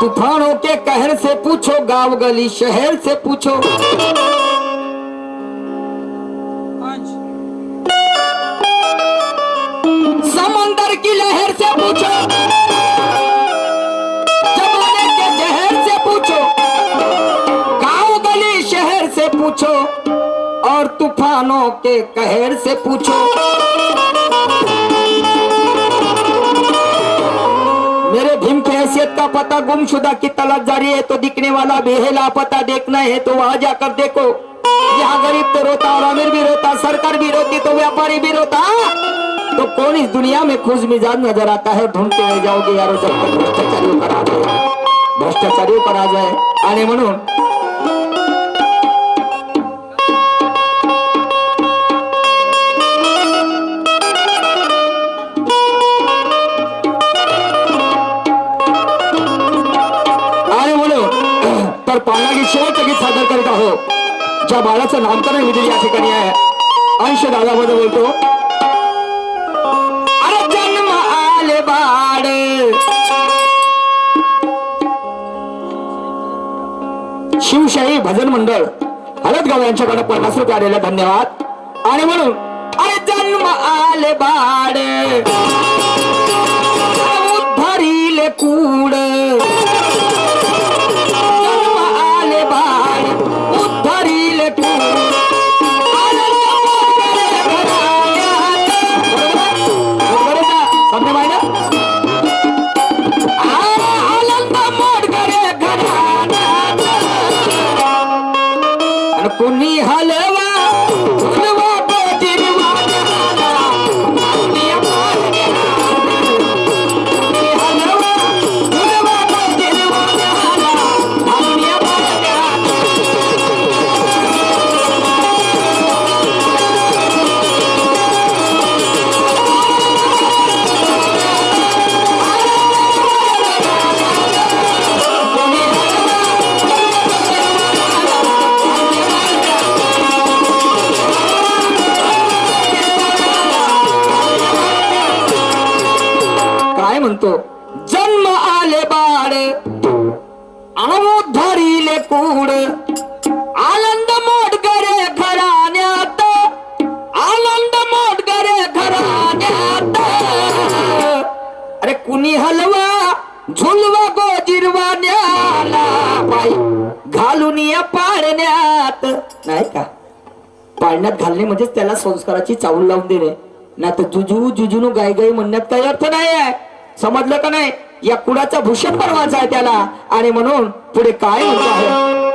तूफानों के कहर से पूछो, गाँव गली शहर से पूछो। समंदर की लहर से पूछो। जमाने के जहर से पूछो। गाँव गली शहर से पूछो। और तूफानों के कहर से पूछो। की का पता गुमशुदा की तलाश जारी है तो दिखने वाला भी है। लापता देखना है तो वहां जाकर देखो। यहाँ गरीब तो रोता और अमीर भी रोता सरकार भी रोती तो व्यापारी भी रोता। तो कौन इस दुनिया में खुश मिजाज नजर आता है? ढूंढते रह जाओगे यारो जब तक भ्रष्टाचारियों पर आ जाए। भ्रष्टाचारियों पर आ जाए। आणि म्हणून सादर आहो. ज्या बाळाचं नामकरण विधी या ठिकाणी आहे. अंश दादामध्ये बोलतो. अरे जन्म आले बाळ. शिवशाही भजन मंडळ हळदगाव यांच्याकडे पन्नास रुपये आलेले धन्यवाद. आणि म्हणून अरे जन्म आले बाळ. उद्धरीले कूड. म्हणतो जन्म आले बाळ. धरिले कूड आनंद मोठ घराण्यात. आनंद मोठ घराण्यात. अरे कुणी हलवा झुलवा गो न्याला बाई घालून या पाळण्यात. नाही का? पाळण्यात घालणे म्हणजेच त्याला संस्काराची चावल लावून देणे. नाही तर जुजू जुजून गाय गाय म्हणण्यात काही अर्थ नाही आहे समजलं का नाही? या कुडाचा भूषण बनवायचा आहे त्याला? आणि म्हणून पुढे काय म्हणतो आहे?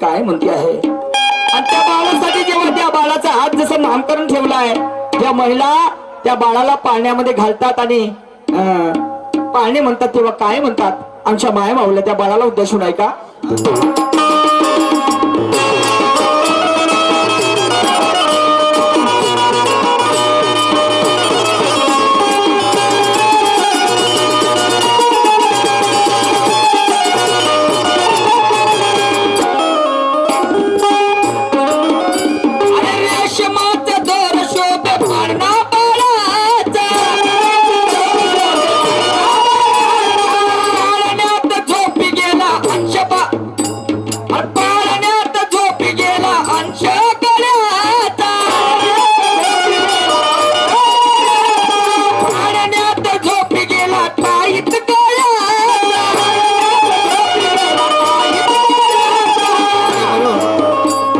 काय म्हणते आहे? आणि त्या बाळासाठी जेव्हा त्या बाळाचा हात जसं नामकरण ठेवलाय त्या महिला त्या बाळाला पाळण्यामध्ये घालतात आणि अं, पाळणे म्हणतात तेव्हा काय म्हणतात? आमच्या माया माऊल्या त्या बाळाला उद्देशून आहे का? अरे पाळण्यात झोपी गेला अंश गळ्याचा पाळण्यात झोपी गेला ताईत गळ्याचा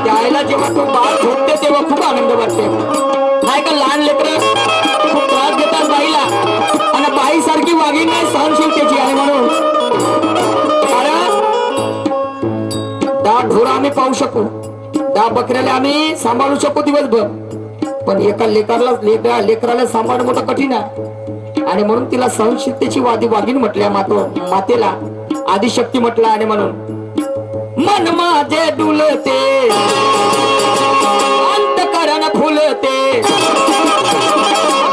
त्यावेळेला जेव्हा तो बाळ झोपते तेव्हा खूप आनंद वाटते. ढोर पाहू शकू. त्या बकऱ्याला आम्ही सांभाळू शकू दिवसभर. पण एका लेकराला लेकरा लेकराला सांभाळणं मोठं कठीण आहे. आणि म्हणून तिला सहनशीलतेची वादी वाघीण म्हटल्या मातो मातेला आदिशक्ती म्हटला आणि म्हणून मन माझे डुलते अंतकरण फुलते.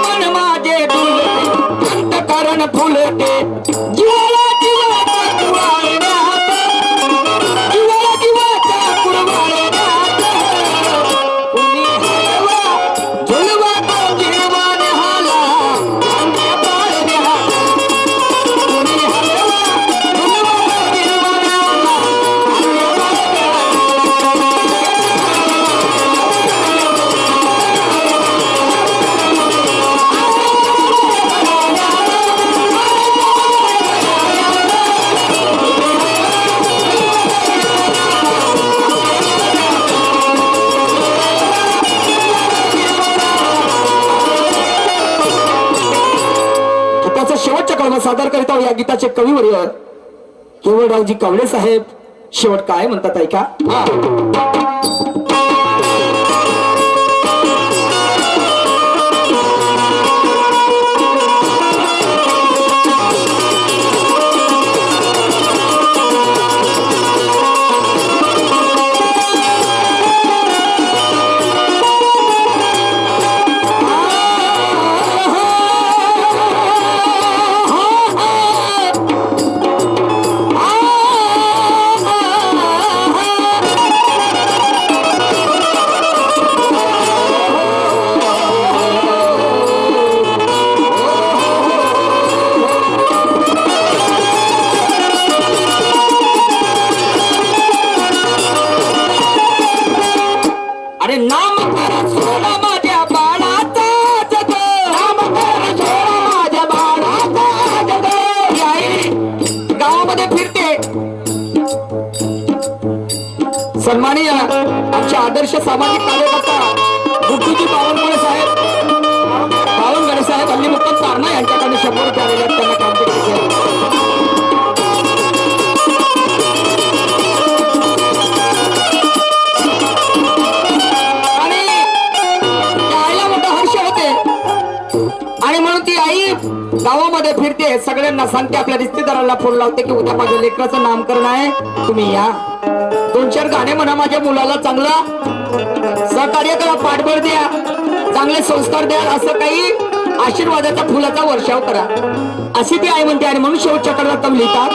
मन माझे डुलते अंतकरण फुलते. गीताचा शेवटच्या कळवा सादर करीत आहोत या गीताचे कविवर्य केवळरावजी कवळे साहेब शेवट काय म्हणतात ऐका? आदर्श सामाजिक कार्यकर्ता गुड्डूजी बावनकुळे साहेब बावनगडे साहेब हल्ली मुक्काम तारणा यांच्याकडे शंभर रुपये आलेले आहेत त्यांना काम करायचे आणि त्या आईला हर्ष होते. आणि म्हणून ती आई गावामध्ये फिरते सगळ्यांना सांगते आपल्या रिश्तेदाराला फोन लावते की उद्या माझ्या लेकराचं नामकरण आहे तुम्ही या. दोन चार गाणे म्हणा माझ्या मुलाला चांगला. सहकार्य करा पाठबळ द्या. चांगले संस्कार द्या असं काही आशीर्वादाचा फुलाचा वर्षाव करा. अशी ती आई म्हणते आणि म्हणून शेवटच्या कडला तम लिहितात.